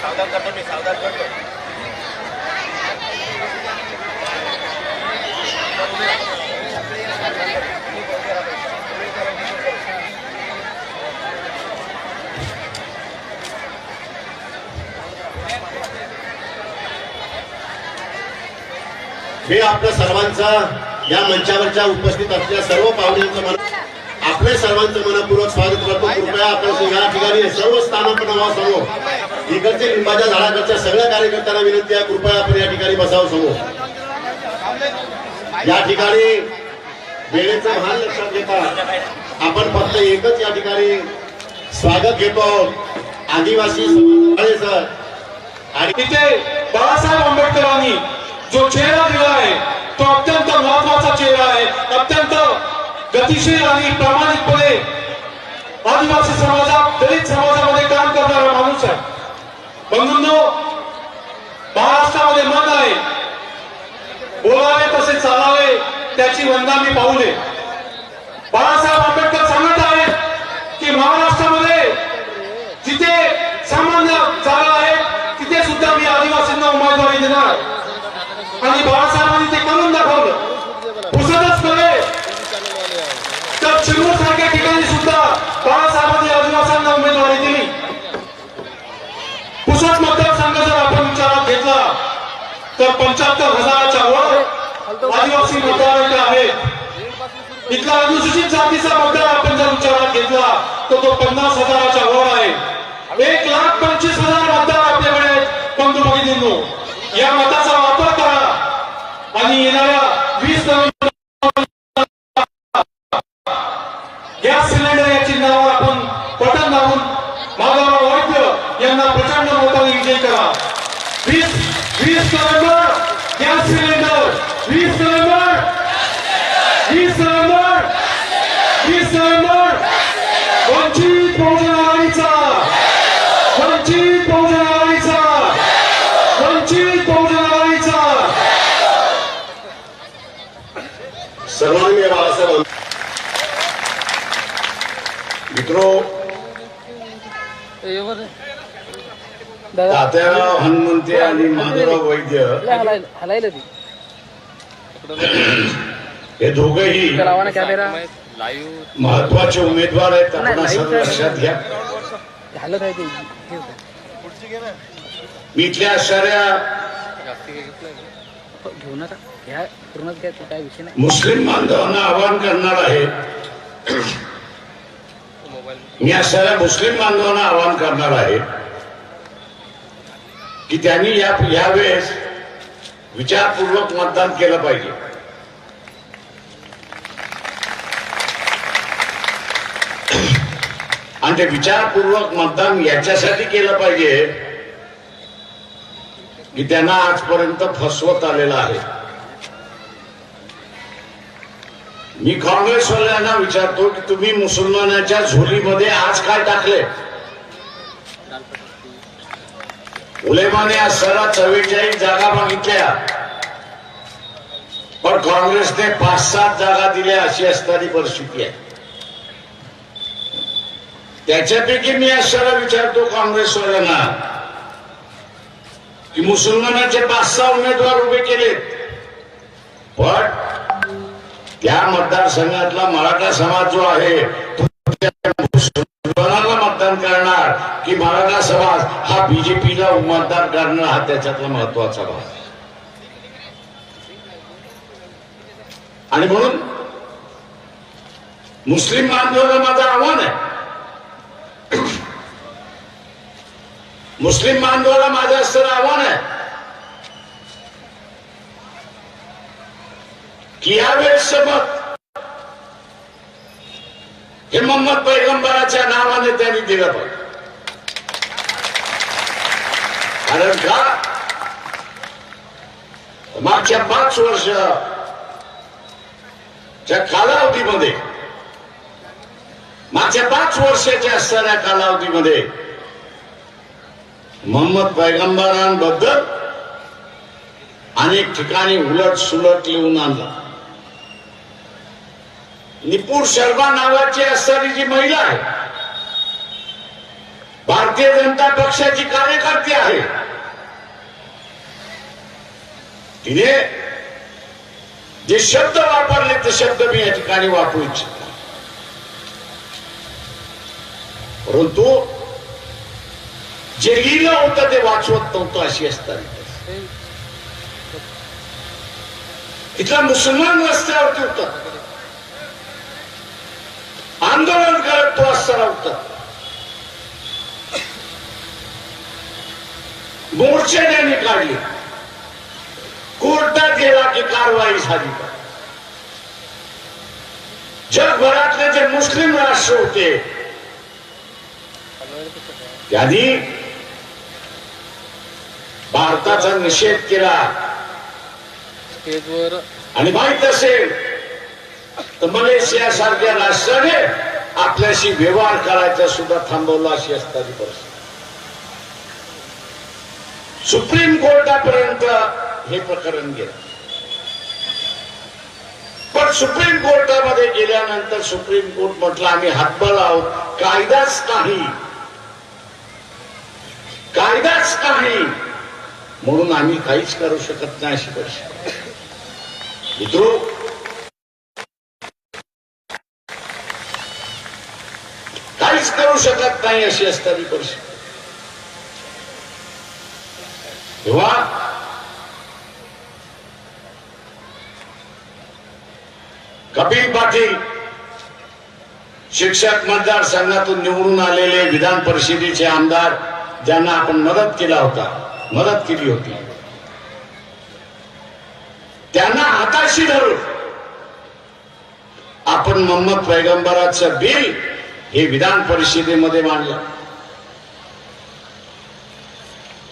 सावधान करतो मी सावधान करतो मी आपल्या सर्वांचा या मंचावरच्या उपस्थित असलेल्या सर्व पाहुण्यांचं मन आपले सर्वांचं मनपूर्वक स्वागत करतो. कृपया आपण या ठिकाणी सर्व स्थानापन्न समोर इकडचे लिंबाच्या झाडाकडच्या सगळ्या कार्यकर्त्यांना विनंती आहे कृपया आपण या ठिकाणी बसावं समोर या ठिकाणी वेळेचं भान लक्षात घेता आपण फक्त एकच या ठिकाणी स्वागत घेतो. आहोत. आदिवासी समाजाचं आणि तिथे बाळासाहेब आंबेडकरांनी जो चेहरा दिला आहे तो अत्यंत महत्त्वाचा चेहरा आहे. अत्यंत गतिशील आणि प्रामाणिकपणे आदिवासी समाजात दलित समाजामध्ये काम करणारा माणूस आहे. बंधूंनो महाराष्ट्रामध्ये मन आहे. बोलावे तसे चालावे त्याची वंदा मी पाहुले बाळासाहेब आंबेडकर सांगत आहेत की महाराष्ट्रामध्ये जिथे सामान्य जागा आहे तिथे सुद्धा मी आदिवासींना उमेदवारी देणार आणि बाळासाहेबांनी ते करून दाखवलं. पुसतच नव्हे तर चिमूर सारख्या ठिकाणी सुद्धा बाळासाहेबांनी आदिवासांना उमेदवारी दिली. पुसत मतदारसंघ जर आपण विचारात घेतला तर पंच्याहत्तर हजाराच्या वर आदिवासी मतदार आहेत इथला अनुसूचित जातीचा मतदार आपण जर विचारात घेतला तर तो पन्नास हजाराच्या वर आहे. एक लाख पंचवीस हजार मतदार आपल्याकडे आहेत. बंधू भगिनींनो या मताचा वापर करा तात्याराव हनुमंते आणि माधवराव वैद्य. हलायला ती. हे दोघेही लावा कॅमेरा महत्त्वाचे उमेदवार आहेत. आपण असं लक्षात घ्या. हलत आहे ते? होतं. मी इथल्या असणाऱ्या घेऊ नका. घ्या पूर्णच घ्या तो काय विषय नाही. मुस्लिम बांधवांना आवाहन करणार आहे. मी असणाऱ्या मुस्लिम बांधवांना आवाहन करणार आहे. की त्यांनी या यावेळेस विचारपूर्वक मतदान केलं पाहिजे. आणि ते विचारपूर्वक मतदान याच्यासाठी केलं पाहिजे की त्यांना आजपर्यंत फसवत आलेलं आहे. मी काँग्रेसवाल्यांना विचारतो की तुम्ही मुसलमानाच्या झोलीमध्ये आज काय टाकले उलेमाने आज सरा चव्वेचाळीस जागा मागितल्या. पण काँग्रेसने पाच सात जागा दिल्या अशी असणारी परिस्थिती आहे. त्याच्यापैकी मी असं विचारतो काँग्रेसवाल्यांना की मुसलमानाचे पाच सहा उमेदवार उभे केलेत. पण त्या मतदारसंघातला मराठा समाज जो आहे की मराठा समाज हा बीजेपीला उमेदवार करणार हा त्याच्यातला महत्त्वाचा भाग. आणि म्हणून मुस्लिम बांधवांना माझं आव्हान आहे. मुस्लिम बांधवाला माझं असणारं आव्हान आहे. की यावेळेस मत हे मोहम्मद पैगंबराच्या नावाने त्यांनी दिलं पाहिजे. कारण का मागच्या पाच वर्ष च्या कालावधीमध्ये मागच्या पाच वर्षाच्या असणाऱ्या कालावधीमध्ये मोहम्मद पैगंबरांबद्दल अनेक ठिकाणी उलट सुलट लिहून आणला निपूर शर्मा नावाची असणारी जी महिला आहे भारतीय जनता पक्षाची कार्यकर्ती आहे. तिने जे शब्द वापरले ते शब्द मी या ठिकाणी वापरू इच्छित. परंतु जे लिहिलं होतं ते वाचवत नव्हतं अशी असताना. इथला मुसलमान रस्त्यावरती होता. आंदोलन करत तो असताना होता. मोर्चे त्यांनी काढले. कोर्टात गेला की कारवाई झाली. जगभरातले जे मुस्लिम राष्ट्र होते त्यांनी भारताचा निषेध केला. आणि माहीत असेल तर मलेशिया सारख्या राष्ट्राने आपल्याशी व्यवहार करायचा सुद्धा थांबवला अशी असताना परिस्थिती. सुप्रीम कोर्टापर्यंत हे प्रकरण गेलं. पण सुप्रीम कोर्टामध्ये गेल्यानंतर सुप्रीम कोर्ट म्हटलं आम्ही हातबळ आहोत. कायदाच नाही. कायदाच नाही. म्हणून आम्ही काहीच करू शकत नाही अशी परिस्थिती. मित्रो काहीच करू शकत नाही अशी असणारी परिस्थिती. तेव्हा कपिल पाटील शिक्षक मतदारसंघातून निवडून आलेले विधान परिषदेचे आमदार ज्यांना आपण मदत केला होता मदत केली होती. त्यांना हाताशी धरून आपण मोहम्मद पैगंबराचं बिल हे विधान परिषदेमध्ये मांडलं.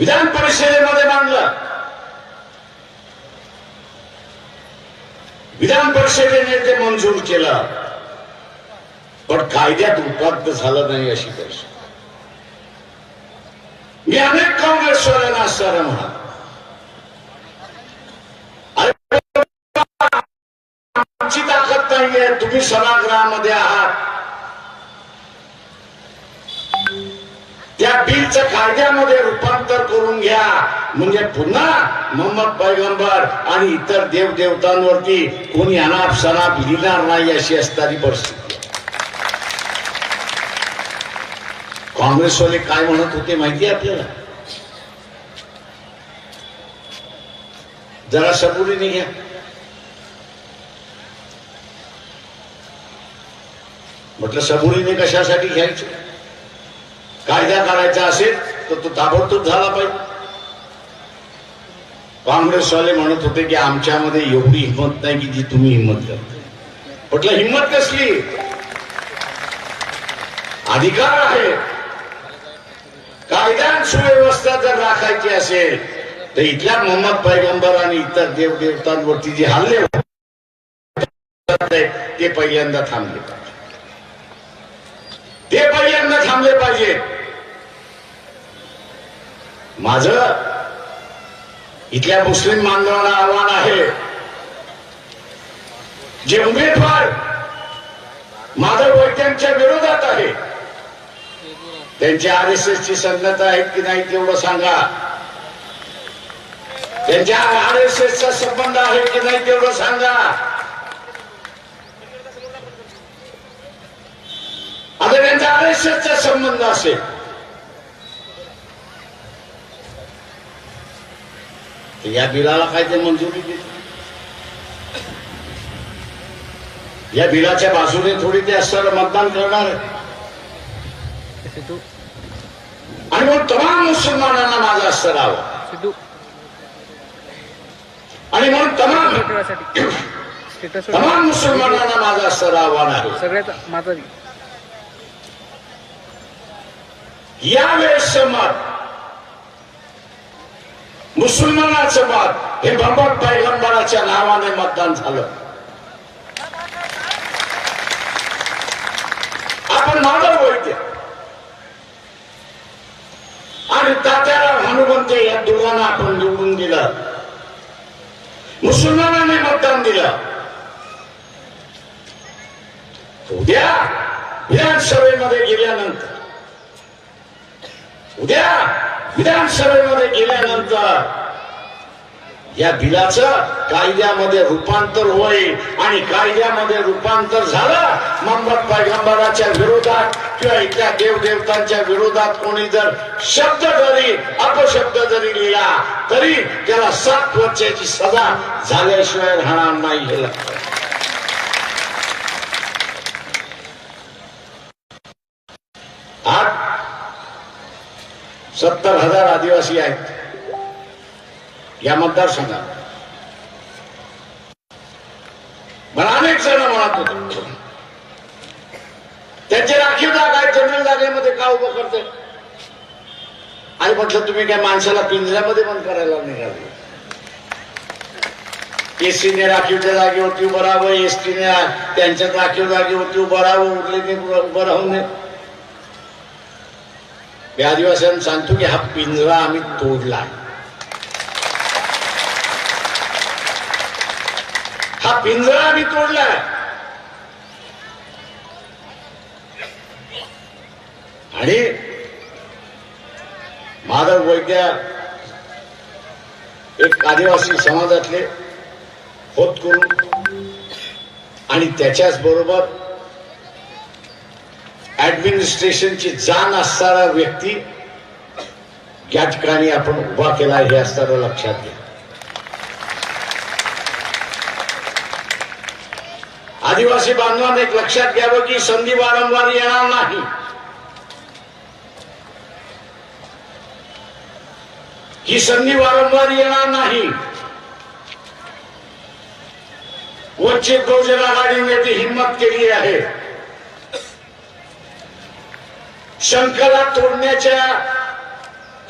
विधान परिषदेमध्ये मांडलं विधान परिषदेने ते मंजूर केलं पण कायद्यात उपलब्ध झालं नाही अशी परिषद मी अनेक काँग्रेसवाल्यांना असताना म्हणा आमची ताकद नाहीये तुम्ही सभागृहामध्ये आहात त्या बिलचं कायद्यामध्ये रूपांतर म्हणजे पुन्हा मोहम्मद पैगंबर आणि इतर देवदेवतांवरती कोणी अनाप सनाप लिहिणार नाही अशी असणारी परिस्थिती काँग्रेसवाले काय म्हणत होते माहिती आपल्याला? जरा सबुरीने घ्या म्हटलं सबुरीने कशासाठी घ्यायचं? कायदा करायचा असेल तर तो ताबडतोब झाला पाहिजे. काँग्रेसवाले म्हणत होते की आमच्यामध्ये एवढी हिंमत नाही की जी तुम्ही हिंमत करता. म्हटलं हिंमत कसली? अधिकार आहे. कायदा सुव्यवस्था जर राखायची असेल तर इथल्या मोहम्मद पैगंबर आणि इतर देवदेवतांवरती जे हल्ले ते पहिल्यांदा थांबले पाहिजे. ते पहिल्यांदा थांबले पाहिजे. माझं इथल्या मुस्लिम बांधवांना आव्हान आहे जे उमेदवार माधव वैद्यांच्या विरोधात आहे. त्यांची आर एस एस ची संगत आहेत की नाही तेवढं सांगा. त्यांच्या आर एस एस चा संबंध आहे की नाही तेवढं सांगा. आता त्यांचा आर एस एस चा संबंध असेल तर या बिलाला काय ते मंजुरी दिली या बिलाच्या बाजूने थोडी ते असणारं मतदान करणार आणि मग तमाम मुसलमानांना माझा असं राहावं आणि म्हणून तमाम तमाम मुसलमानांना माझं असं आव्हान आहे. सगळ्यात माझा यावेळेस मत मुसलमानाचं मत हे मोहम्मद पैगंबराच्या नावाने मतदान झालं. आपण माधव वैद्य आणि तात्याला हनुमंत या दोघांना आपण निवडून दिलं. मुसलमानाने मतदान दिलं. उद्या विधानसभेमध्ये गेल्यानंतर उद्या विधानसभेमध्ये गेल्यानंतर या बिलाचं कायद्यामध्ये रूपांतर होईल आणि कायद्यामध्ये रूपांतर झालं मोहम्मद पैगंबराच्या विरोधात किंवा इथल्या देवदेवतांच्या विरोधात कोणी जर शब्द जरी अपशब्द जरी लिहिला तरी त्याला सात वर्षाची सजा झाल्याशिवाय राहणार नाही हे लक्षात आज सत्तर हजार आदिवासी आहेत. या मतदारसंघात. मला अनेक जण म्हणत होते. त्यांचे राखीव जागा आहे जनरल जागेमध्ये का उभं करते? आणि म्हटलं तुम्ही काय माणसाला पिंजऱ्यामध्ये बंद करायला निघाले? एसटीने राखीवच्या जागेवरती उभं राहावं एसटीने त्यांच्यात राखीव जागेवरती उभं राहावं उरले उभं राहून हे मी आदिवासींना सांगतो की हा पिंजरा आम्ही तोडला. हा पिंजरा आम्ही तोडलाय आणि माधव वैद्य एक आदिवासी समाजातले होत करून आणि त्याच्याच बरोबर ऍडमिनिस्ट्रेशनची जाण असणारा व्यक्ती या ठिकाणी आपण उभा केला हे असताना लक्षात घ्या. आदिवासी बांधवांना एक लक्षात घ्यावं की संधी वारंवार येणार नाही. ही संधी वारंवार येणार नाही. वंचित बहुजन आघाडीने ती हिंमत केली आहे. शंखला तोडण्याच्या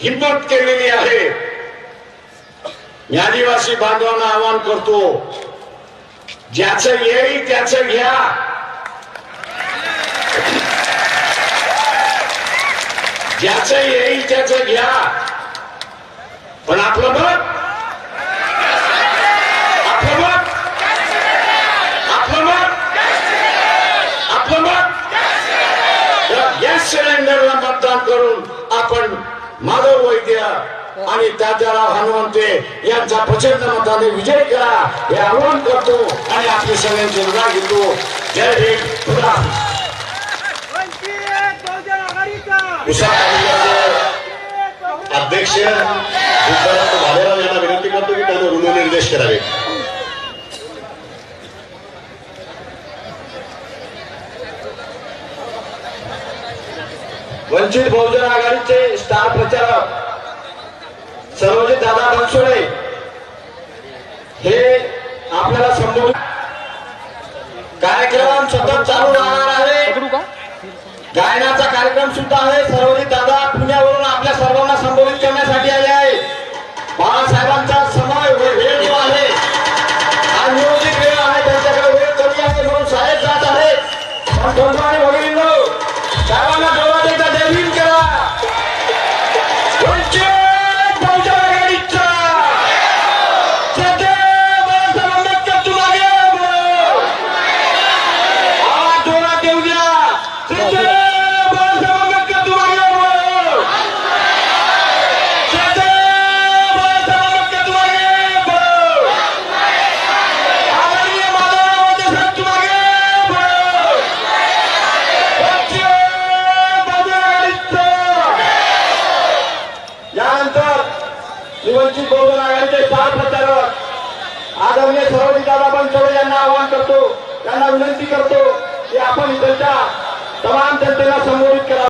हिंमत केलेली आहे. मी आदिवासी बांधवांना आवाहन करतो ज्याचं येईल त्याच घ्या. ज्याचं येईल त्याच घ्या. पण आपलं मत यांचा प्रचंड मताने विजय करा हे आवाहन करतो आणि आपली सगळ्यांची रजा घेतो. जय तालुक्याचे अध्यक्ष विद्याराम भालेराव यांना विनंती करतो की त्यांना ऋणनिर्देश करावे. वंचित बहुजन आघाडीचे स्टार प्रचारक सर्वजित दादा बनसोडे. हे आपल्याला संबोधित कार्यक्रम सतत चालू राहणार आहे. गायनाचा कार्यक्रम सुद्धा आहे. सर्वजित दादा पुण्यावरून आपल्या सर्वांना संबोधित करण्यासाठी